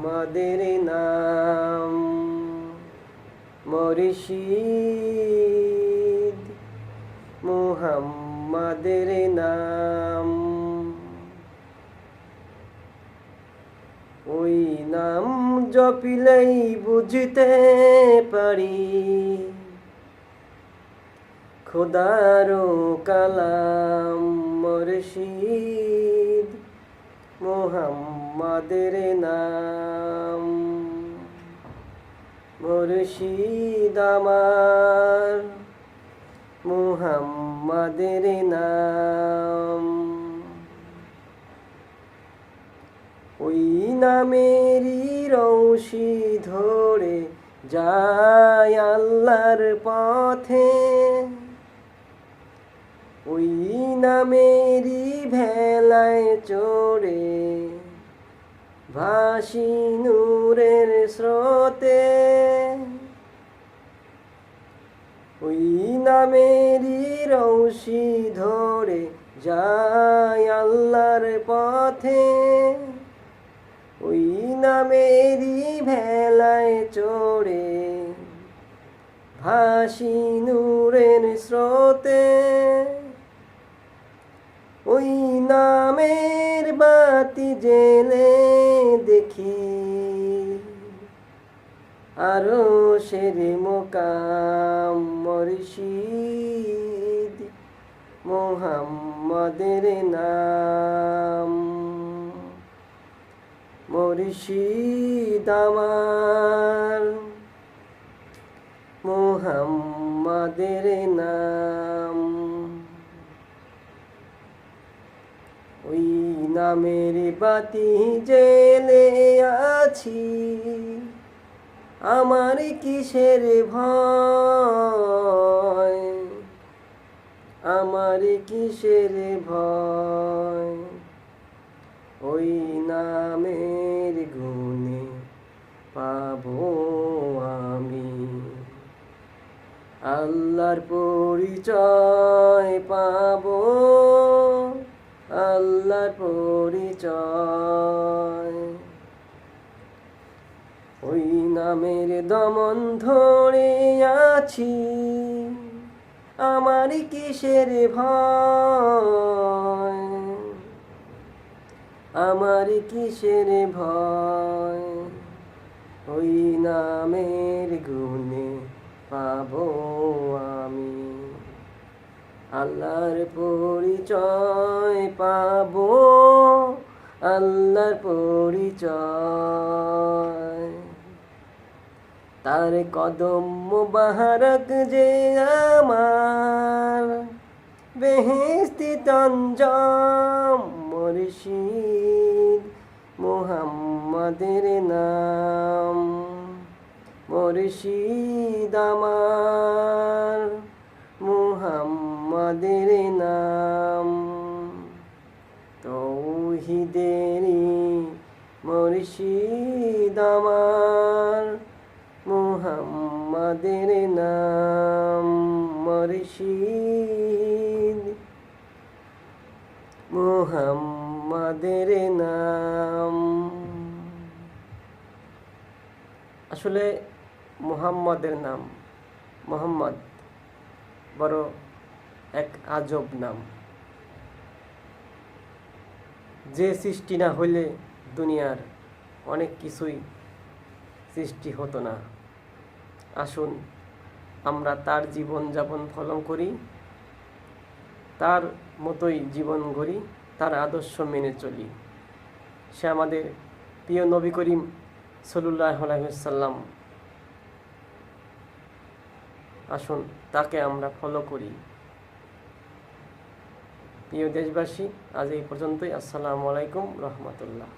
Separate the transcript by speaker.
Speaker 1: মুহাম্মাদের নাম মুর্শিদ মুহাম্মাদের নাম। ওই নাম জপিলেই বুঝতে পারি। খোদারো কালাম মুর্শিদ মোহাম্মদের নাম। মুর্শিদ আমার, মুহাম্মাদের নাম। ওই নামেরই রৌশি ধরে যায় আল্লাহর পথে। ওই নামেরই ভেলায় চড়ে ভাসি নূরের স্রোতে। ওই নামেরই রৌশি ধরে যায় আল্লাহর পথে। ওই নামেরই ভেলায় চড়ে ভাসি নূরের স্রোতে। ওই নামের বাতি জেলে আরও শের মোকাম মর্শিদ মোহাম্মদের নাম। মুর্শিদ আমার মোহাম্মদের নাম। ওই নামের বাতি জেলে আছি। আমার কিসের ভয়? আমার কিসের ভয়? ওই নামের গুণে পাবো আমি। আল্লাহর পরিচয় পাবো, আল্লাহর পরিচয় ওই নামের দমন ধরে আছি। আমার কিসের ভয়? আমার কিসের ভয়? ওই নামের গুণে পাব আমি। আল্লাহর পরিচয় পাবো, আল্লাহর পরিচয়। তার কদম মুবারক যে আমার বেহেস্তি তঞ্জম মুর্শিদ মুহাম্মাদের নাম। মুর্শিদ আমার মুহাম্মাদের নাম। তৌহিদেরি মুর্শিদ আমার মুহাম্মাদের নাম মুর্শিদ। মুহাম্মাদের নাম। আসলে মুহাম্মাদের নাম, মোহাম্মদ বড় এক আজব নাম। যে সৃষ্টি না হইলে দুনিয়ার অনেক কিছুই সৃষ্টি হতো না। আসুন, আমরা তার জীবন যাপন ফলন করি, তার মতোই জীবন গড়ি, তার আদর্শ মেনে চলি। সে আমাদের প্রিয় নবী করিম সলুল্লাহ সাল্লাম আসুন, তাকে আমরা ফলো করি। প্রিয় দেশবাসী, আজ এই পর্যন্তই। আসসালামু আলাইকুম রহমতুল্লাহ।